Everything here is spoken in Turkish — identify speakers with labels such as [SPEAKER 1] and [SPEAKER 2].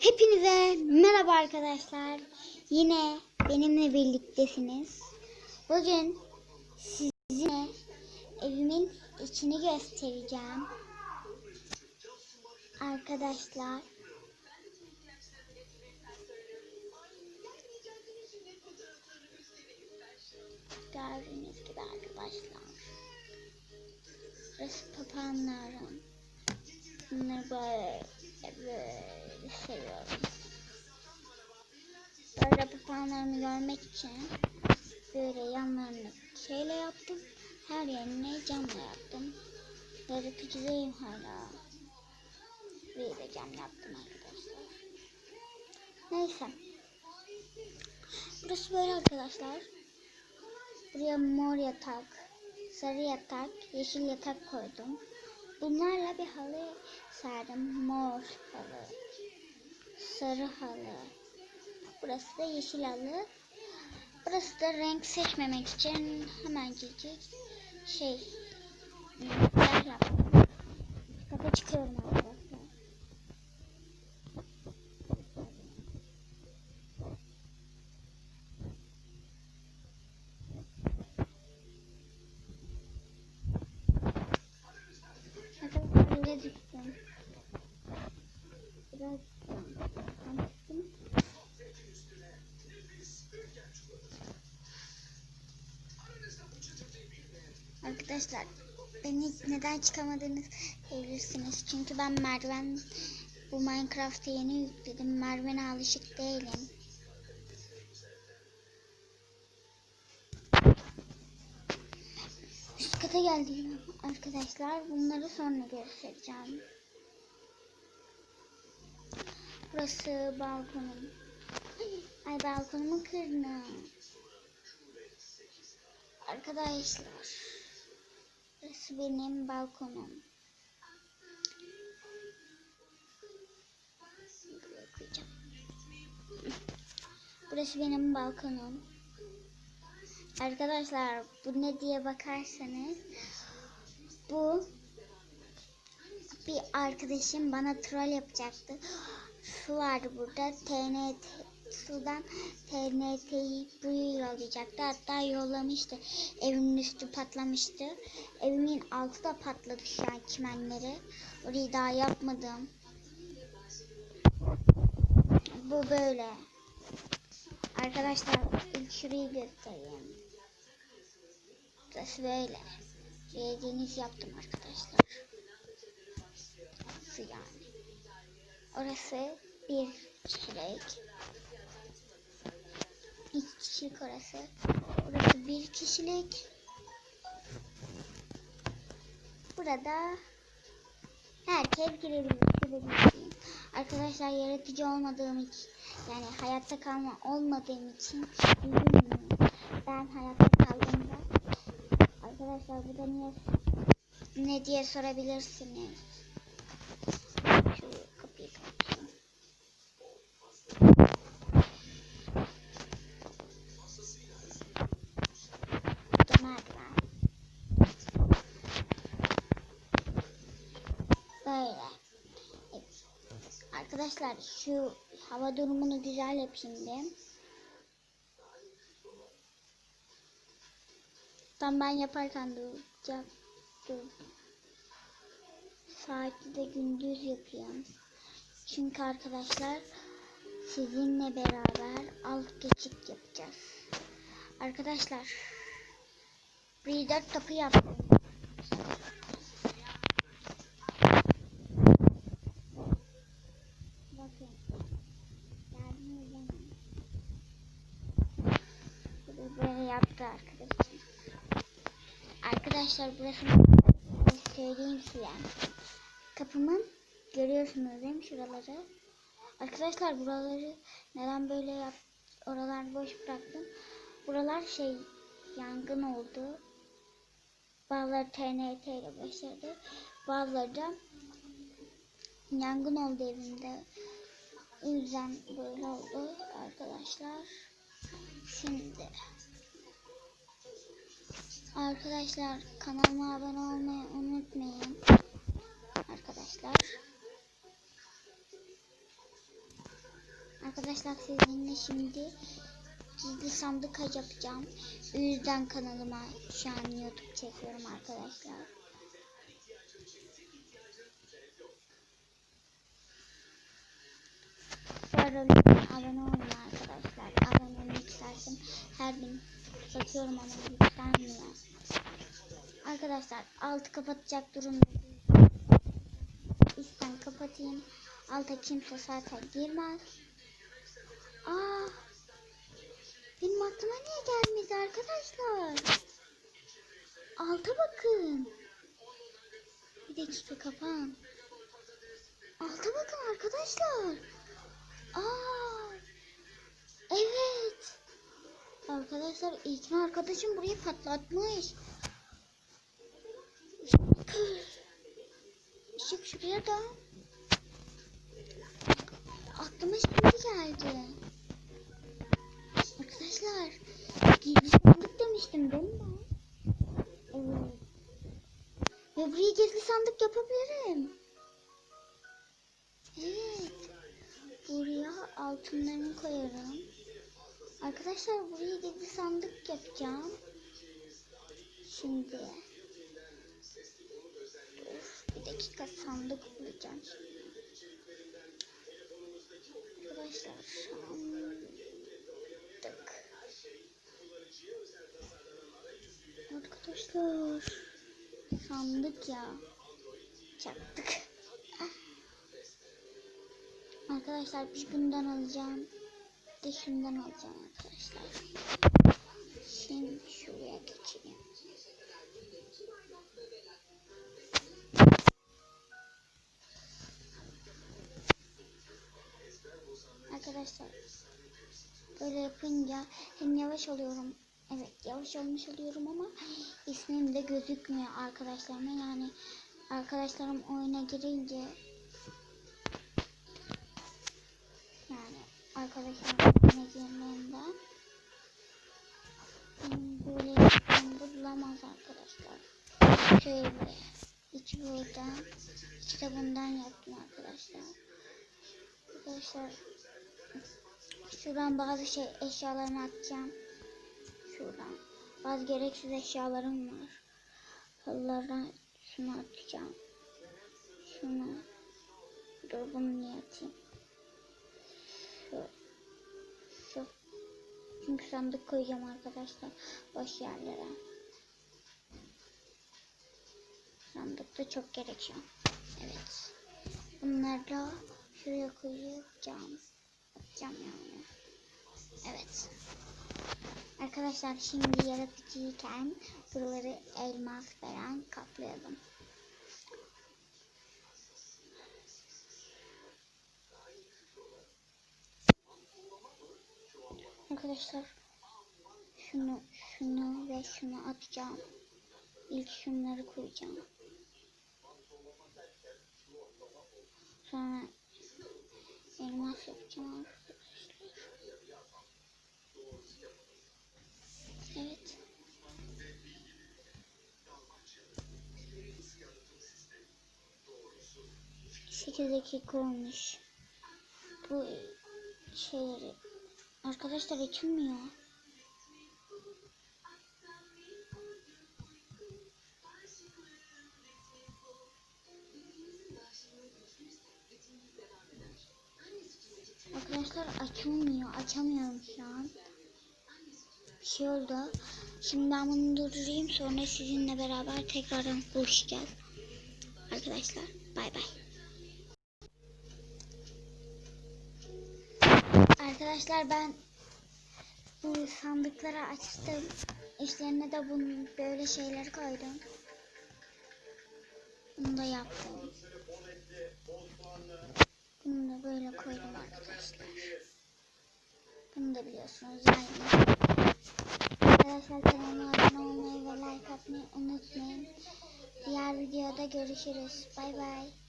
[SPEAKER 1] Hepinize merhaba arkadaşlar. Yine benimle birliktesiniz. Bugün size evimin içini göstereceğim. Arkadaşlar. Gördüğünüz gibi arkadaşlar. Burası papağanların. Bunları böyle, böyle seviyorum. Böyle papağanlarımı görmek için böyle yanlarını şeyle yaptım. Her yerine camla yaptım. Yaratıcıdayım hala. Burayı da cam yaptım arkadaşlar. Neyse. Burası böyle arkadaşlar. Buraya mor yatak, sarı yatak, yeşil yatak koydum. Bunlarla bir halı serdim. Mor halı, sarı halı. Burası da yeşil halı. Burası da renk seçmemek için hemencik şey siyah yaptım. Kata çıkıyorum arkadaşlar. Düştüm. Biraz düştüm. Arkadaşlar beni neden çıkamadığınız bilirsiniz. Çünkü ben merdiven bu Minecraft'ı yeni yükledim. Merdivene alışık değilim. Üst kata geldim arkadaşlar. Bunları sonra göstereceğim. Burası balkonum. Ay balkonumu kırdım. Arkadaşlar. Burası benim balkonum. Burası benim balkonum. Arkadaşlar bu ne diye bakarsanız bir arkadaşım bana troll yapacaktı. Su vardı burada. TNT sudan TNT'yi buraya yollayacaktı. Hatta yollamıştı. Evimin üstü patlamıştı. Evimin altı da patladı şu an çimenleri. Orayı daha yapmadım. Bu böyle. Arkadaşlar ilk şurayı göstereyim. Burası böyle. Buraya yaptım arkadaşlar. Su yani. Orası bir kişilik. İki kişilik orası. Orası bir kişilik. Burada herkes girebilir. Arkadaşlar yaratıcı olmadığım için yani hayatta kalma olmadığım için üzülmeyin. Ben hayatta kaldığımda arkadaşlar burada niye ne diye sorabilirsiniz. Arkadaşlar şu hava durumunu güzel yap şimdi. Tam ben yaparken duracak. Dur. Saati de gündüz yapıyorum. Çünkü arkadaşlar sizinle beraber alt geçit yapacağız. Arkadaşlar bir dört kapı yaptım. Bakın. Gördünüz değil mi? Bunu Yaptı arkadaşlar. Arkadaşlar burasını söyleyeyim size. Kapımın görüyorsunuz değil mi şuraları? Arkadaşlar buraları neden böyle yap oralar boş bıraktım. Buralar şey yangın oldu. Bazıları TNT ile başladı. Bazıları da yangın oldu evimde. O yüzden böyle oldu arkadaşlar. Şimdi arkadaşlar kanalıma abone olmayı unutmayın. Arkadaşlar Arkadaşlar sizinle şimdi gizli sandık yapacağım. O yüzden kanalıma şu an YouTube çekiyorum arkadaşlar. Abone olun arkadaşlar. Abone olmak istersen her gün bakıyorum ama yüklenmiyor. Arkadaşlar altı kapatacak durumda değilim. Üstten kapatayım. Alta kimse zaten girmez. Aa, benim aklıma niye gelmedi arkadaşlar? Alta bakın. Bir dakika kapan. Alta bakın arkadaşlar. Aa, evet. Arkadaşlar İlkin arkadaşım burayı patlatmış. Işık şuraya da. Aklıma şimdi geldi. Arkadaşlar gizli demiştim değil mi? Evet. Ve buraya gizli sandık yapabilirim. Evet. Buraya altınlarımı koyarım. Arkadaşlar buraya gizli sandık yapacağım. Şimdi. Of, bir dakika sandık bulacağım şimdi. Arkadaşlar sandık. Arkadaşlar sandık ya. Çaktık. Arkadaşlar bir bundan alacağım. Şundan alacağım arkadaşlar. Şimdi şuraya geçeyim. Arkadaşlar böyle yapınca hem yavaş oluyorum. Evet yavaş olmuş oluyorum ama ismim de gözükmüyor arkadaşlarıma. Yani arkadaşlarım oyuna girince arkadaşlarım oyuna girdiğinde benim böyle bulamaz arkadaşlar. Şöyle iki buradan iki de bundan yaptım arkadaşlar. Arkadaşlar şuradan bazı şey eşyalarımı atacağım. Şuradan. Bazı gereksiz eşyalarım var. Halılardan şunu atacağım. Şunu. Dur bunu niye atayım? Çünkü sandık koyacağım arkadaşlar. Boş yerlere. Sandıkta çok gerekiyor. Evet. Bunları da şuraya koyacağım. Atacağım yani. Evet. Arkadaşlar şimdi yaratıcıyken buraları elmas veren kaplayalım. Arkadaşlar şunu şunu ve şunu atacağım. İlk şunları koyacağım. Sonra elmas yapacağım arkadaşlar. Evet. Sekiz dakika olmuş. Bu şeyleri arkadaşlar açılmıyor. Arkadaşlar açılmıyor. Açamıyorum şu an. Bir şey oldu. Şimdi ben bunu durdurayım. Sonra sizinle beraber tekrardan buluşacağız. Arkadaşlar bay bay. Arkadaşlar ben bu sandıkları açtım. İçlerine de bunun böyle şeyler koydum. Bunu da yaptım. Bunu da böyle koydum arkadaşlar. Bunu da biliyorsunuz aynı. Arkadaşlar kanalıma abone olmayı ve like atmayı unutmayın. Diğer videoda görüşürüz. Bay bay.